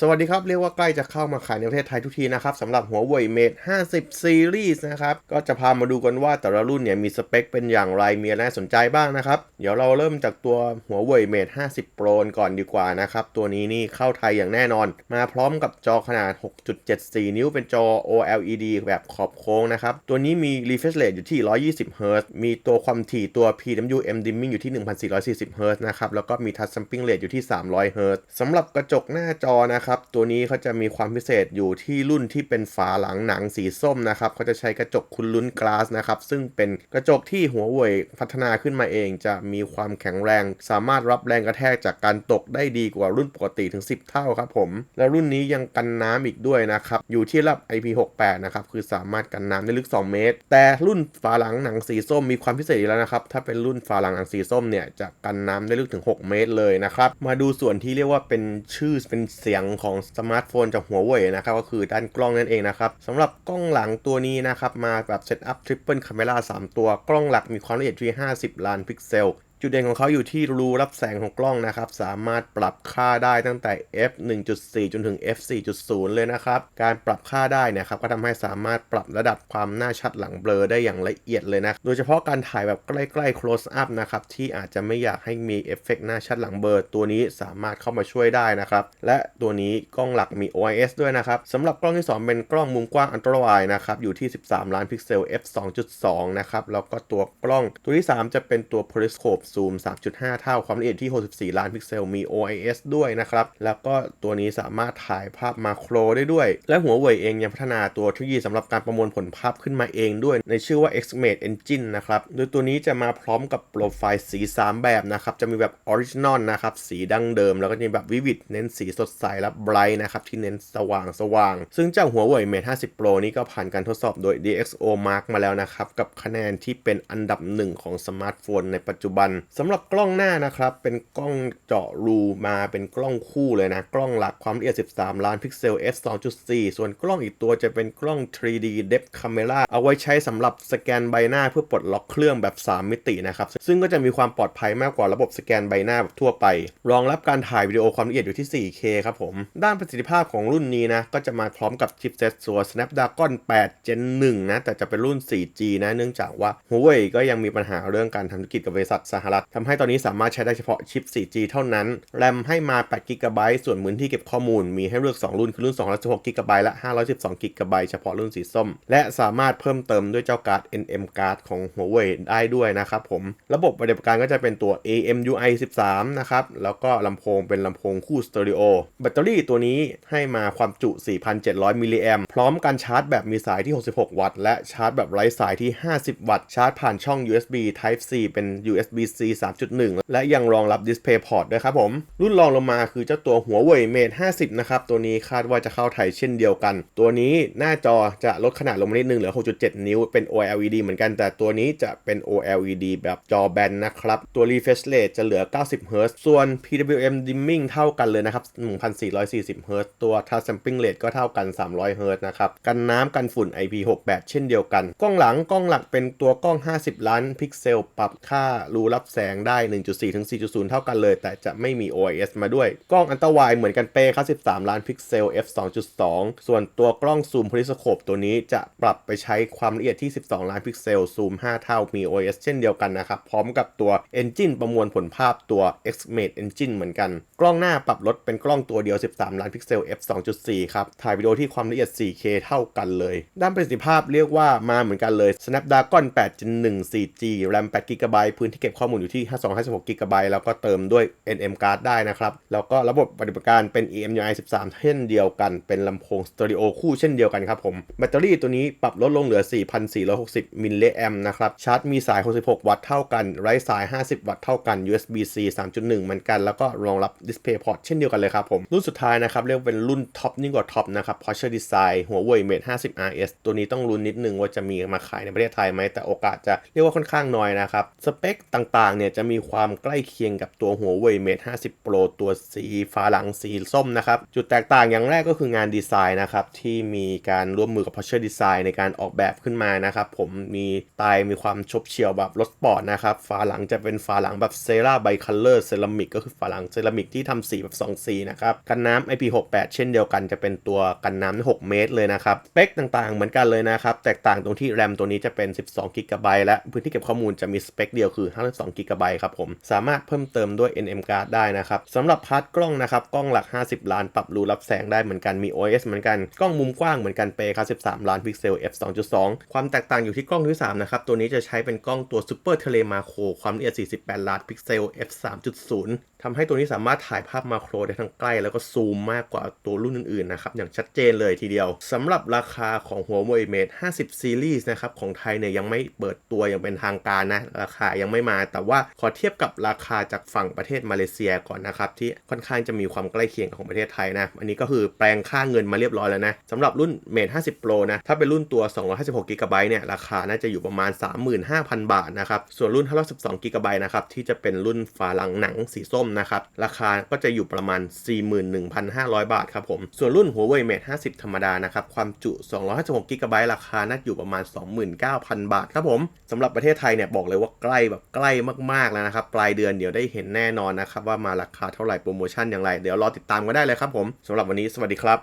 สวัสดีครับ เรียกว่าใกล้จะเข้ามาขายในประเทศไทยทุกทีนะครับสำหรับหัวเว่ย Mate 50 Series นะครับ ก็จะพามาดูกันว่าแต่ละรุ่นเนี่ยมีสเปคเป็นอย่างไร มีอะไรน่สนใจบ้างนะครับ เดี๋ยวเราเริ่มจากตัวหัวเว่ย Mate 50 Pro ก่อนดีกว่านะครับ ตัวนี้นี่เข้าไทยอย่างแน่นอน มาพร้อมกับจอขนาด 6.74 นิ้วเป็นจอ OLED แบบขอบโค้งนะครับ ตัวนี้มี refresh rate อยู่ที่ 120 Hz มีตัวความถี่ตัว PWM dimming อยู่ที่ 1440 Hz นะครับแล้วก็มี touch sampling rate อยู่ที่ 300 Hz สำหรับกระจกหน้าจอนะครับ ตัวนี้เขาจะมีความพิเศษอยู่ที่รุ่นที่เป็นฝาหลังหนังสีส้มนะครับเขาจะใช้กระจกคุณลุ้นกลาสนะครับ ซึ่งเป็นกระจกที่หัวเว่ยพัฒนาขึ้นมาเอง จะมีความแข็งแรง สามารถรับแรงกระแทกจากการตกได้ดีกว่ารุ่นปกติถึง 10 เท่าครับผม และรุ่นนี้ยังกันน้ำอีกด้วยนะครับ อยู่ที่ระดับ IP68 นะครับคือสามารถกันน้ำได้ลึก 2 เมตร แต่รุ่นฝาหลังหนังสีส้มมีความพิเศษอีกแล้วนะครับถ้าเป็นรุ่นฝาหลังหนังสีส้มเนี่ยจะกันน้ำได้ลึกถึง 6 เมตรเลยนะครับมาดูส่วนที่เรียกว่าเป็นชื่อเป็นเสียงของสมาร์ทโฟนจากหัวเว่ยนะครับก็คือด้านกล้องนั่นเองนะครับสำหรับกล้องหลังตัวนี้นะครับมาแบบเซตอัพทริปเปิลคาเมรา3ตัวกล้องหลักมีความละเอียดที่50 ล้านพิกเซล จุดเด่นของเขาอยู่ที่รูรับแสงของกล้องนะครับ สามารถปรับค่าได้ตั้งแต่ f 1.4 จนถึง f 4.0 เลยนะครับ การปรับค่าได้นะครับก็ทำให้สามารถปรับระดับความน่าชัดหลังเบลอได้อย่างละเอียดเลยนะ โดยเฉพาะการถ่ายแบบใกล้ๆ close up นะครับที่อาจจะไม่อยากให้มีเอฟเฟกต์หน้าชัดหลังเบลอตัวนี้สามารถเข้ามาช่วยได้นะครับและตัวนี้กล้องหลักมี OIS ด้วยนะครับสำหรับกล้องที่ 2 เป็นกล้องมุมกว้างอันตรวายนะครับอยู่ที่ 13 ล้านพิกเซล f 2.2 นะครับแล้วก็ตัวกล้องตัวที่ 3 จะเป็นตัว periscope zoom 3.5 เท่าความละเอียดที่ 64 ล้านพิกเซลมี OIS ด้วยนะครับ แล้วก็ตัวนี้สามารถถ่ายภาพมาโครได้ด้วย และหัวเว่ยเองยังพัฒนาตัวเทคโนโลยีสำหรับการประมวลผลภาพขึ้นมาเองด้วย ในชื่อว่า Xmate Engine นะครับ โดยตัวนี้จะมาพร้อมกับโปรไฟล์สี 3 แบบนะครับ จะมีแบบ Original นะครับ สีดั้งเดิม แล้วก็จะมีแบบ Vivid เน้นสีสดใสและ Bright นะครับที่เน้นสว่างสว่าง ซึ่งเจ้าหัวเว่ย Mate 50 Pro นี้ก็ผ่านการทดสอบโดย DxO Mark มาแล้วนะครับกับคะแนนที่เป็นอันดับหนึ่งของสมาร์ทโฟนในปัจจุบันสำหรับกล้องหน้านะครับ เป็นกล้องเจาะรูมาเป็นกล้องคู่เลยนะ กล้องหลักความละเอียด 13 ล้านพิกเซล f 2.4 ส่วนกล้องอีกตัวจะเป็นกล้อง 3D depth camera เอาไว้ใช้สำหรับสแกนใบหน้าเพื่อปลดล็อกเครื่องแบบ 3 มิตินะครับ ซึ่งก็จะมีความปลอดภัยมากกว่าระบบสแกนใบหน้าแบบทั่วไป รองรับการถ่ายวิดีโอความละเอียดอยู่ที่ 4K ครับผม ด้านประสิทธิภาพของรุ่นนี้นะ ก็จะมาพร้อมกับชิปเซ็ตตัว Snapdragon 8 Gen 1นะ แต่จะเป็นรุ่น 4G นะ เนื่องจากว่า Huawei ก็ยังมีปัญหาเรื่องการทำธุรกิจกับบริษัทสหรัฐทำให้ตอนนี้สามารถใช้ได้เฉพาะชิป 4G เท่านั้น แรมให้มา8 g b ส่วนพื้นที่เก็บข้อมูลมีให้เลือก 2 รุ่นคือรุ่น 216 g b และ 512 g b เฉพาะรุ่นสีส้ม และสามารถเพิ่มเติมด้วยเจ้าการ์ด NM card ของ Huawei ได้ด้วยนะครับผม ระบบปฏิบัติการก็จะเป็นตัว AMUI 13 นะครับ แล้วก็ลำโพงเป็นลำโพงคู่สเตอริโอ แบตเตอรี่ตัวนี้ให้มาความจุ 4,700 มิลลิแอมพร้อมการชาร์จแบบมีสายที่ 66 วัตต์ และชาร์จแบบไร้สายที่ 50 วัตต์ ชาร์จผ่านช่อง USB Type C เป็น C 3.1 และยังรองรับ Display Port ด้วยครับผม รุ่นรองลงมาคือเจ้าตัวหัวเว่ย Mate 50 นะครับ ตัวนี้คาดว่าจะเข้าไทยเช่นเดียวกัน ตัวนี้หน้าจอจะลดขนาดลงมานิดนึงเหลือ 6.7 นิ้วเป็น OLED เหมือนกัน แต่ตัวนี้จะเป็น OLED แบบจอแบนนะครับ ตัว refresh rate จะเหลือ 90 Hz ส่วน PWM dimming เท่ากันเลยนะครับ 1440 Hz ตัว touch sampling rate ก็เท่ากัน 300 Hz นะครับ กันน้ำกันฝุ่น IP68 เช่นเดียวกัน กล้องหลังกล้องหลักเป็นตัวกล้อง 50 ล้านพิกเซล ปรับค่ารูรับแสงได้ 1.4 ถึง 4.0 เท่ากันเลย แต่จะไม่มี OIS มาด้วย กล้องอันตวายเหมือนกันเป๊ะครับ13 ล้านพิกเซล f 2.2 ส่วนตัวกล้องซูม periscope ตัวนี้จะปรับไปใช้ความละเอียดที่ 12 ล้านพิกเซล ซูม 5 เท่า มี OIS เช่นเดียวกันนะครับ พร้อมกับตัว Engine ประมวลผลภาพตัว Xmate Engine เหมือนกัน กล้องหน้าปรับลดเป็นกล้องตัวเดียว 13 ล้านพิกเซล f 2.4 ครับ ถ่ายวิดีโอที่ความละเอียด 4K เท่ากันเลย ด้านประสิทธิภาพเรียกว่ามาเหมือนกันเลย Snapdragon 8 Gen 1 4G RAM 8 GB พื้นที่เก็บข้อมูลอยู่ที่ 526 GB แล้วก็เติมด้วย NM card ได้นะครับ แล้วก็ระบบปฏิบัติการเป็น EMUI 13 เช่นเดียวกัน เป็นลำโพงสเตอริโอคู่เช่นเดียวกันครับผม แบตเตอรี่ตัวนี้ปรับลดลงเหลือ 4,460 มิลลิแอมนะครับ ชาร์จมีสาย 66 วัตต์เท่ากัน ไร้สาย 50 วัตต์เท่ากัน USB-C 3.1 เหมือนกัน แล้วก็รองรับ Display Port เช่นเดียวกันเลยครับผม รุ่นสุดท้ายนะครับเรียกเป็นรุ่นท็อปยิ่งกว่าท็อปนะครับ Porsche Design หัวเว่ย Mate 50 RS ตัวนี้ต้องลุ้นนิดนึงว่าจะมีมาขายในประเทศไทยไหมแต่โอกาสจะเรียกว่าค่อนข้างน้อยนะครับสเปคต่างต่างเนี่ยจะมีความใกล้เคียงกับตัวหัวเว่ย Mate 50 Pro ตัวสีฟ้าหลังสีส้มนะครับ จุดแตกต่างอย่างแรกก็คืองานดีไซน์นะครับที่มีการร่วมมือกับ Porsche Design ในการออกแบบขึ้นมานะครับ ผมมีไตล์มีความชบเฉียวแบบรถสปอร์ตนะครับฝาหลังจะเป็นฝาหลังแบบเซราไบคัลเลอร์เซรามิกก็คือฝาหลังเซรามิกที่ทำสีแบบ2สีนะครับกันน้ำ IP68 เช่นเดียวกันจะเป็นตัวกันน้ำ6เมตรเลยนะครับสเปคต่างๆ เหมือนกันเลยนะครับแตกต่างตรงที่แรมตัวนี้จะเป็น 12 g b และพื้นที่เก็บข้อมูลจะมีสเปคเดียวคือ 52 g b ครับผม สามารถเพิ่มเติมด้วย NM card ได้นะครับสำหรับพาร์ทกล้องนะครับ กล้องหลัก 50 ล้าน ปรับรูรับแสงได้เหมือนกันมี OS เหมือนกัน กล้องมุมกว้างเหมือนกันเปครับ 13 ล้านพิกเซล f 2.2 ความแตกต่างอยู่ที่กล้องที่3นะครับ ตัวนี้จะใช้เป็นกล้องตัว Super Tele Macro ความละเอียด 48 ล้านพิกเซล f 3.0ทำให้ตัวนี้สามารถถ่ายภาพมาโครได้ทั้งใกล้ แล้วก็ซูมมากกว่าตัวรุ่นอื่นๆนะครับอย่างชัดเจนเลยทีเดียวสำหรับราคาของหัวเว่ย Mate 50 Series นะครับของไทยเนี่ยยังไม่เปิดตัวอย่างเป็นทางการนะราคายังไม่มาแต่ว่าขอเทียบกับราคาจากฝั่งประเทศมาเลเซียก่อนนะครับที่ค่อนข้างจะมีความใกล้เคียงกับของประเทศไทยนะอันนี้ก็คือแปลงค่าเงินมาเรียบร้อยแล้วนะสำหรับรุ่น Mate 50 Pro นะถ้าเป็นรุ่นตัว 256 g b เนี่ยราคาน่าจะอยู่ประมาณ 35,000 บาทนะครับส่วนรุ่น 512 g b นะครับที่จะเป็นรุ่นฝาหลังหนังสีส้มนะครับราคาก็จะอยู่ประมาณ 41,500 บาทครับผมส่วนรุ่นหัวเว่ย Mate 50 ธรรมดานะครับความจุ 256 g b ราคาน่าจะอยู่ประมาณ 29,000 บาทครับผมสำหรับประเทศไทยเนี่ยบอกเลยว่าใกล้แบบใกล้มากๆแล้วนะครับ ปลายเดือนเดี๋ยวได้เห็นแน่นอนนะครับว่ามาราคาเท่าไหร่โปรโมชั่นอย่างไร เดี๋ยวรอติดตามกันได้เลยครับผมสำหรับวันนี้สวัสดีครับ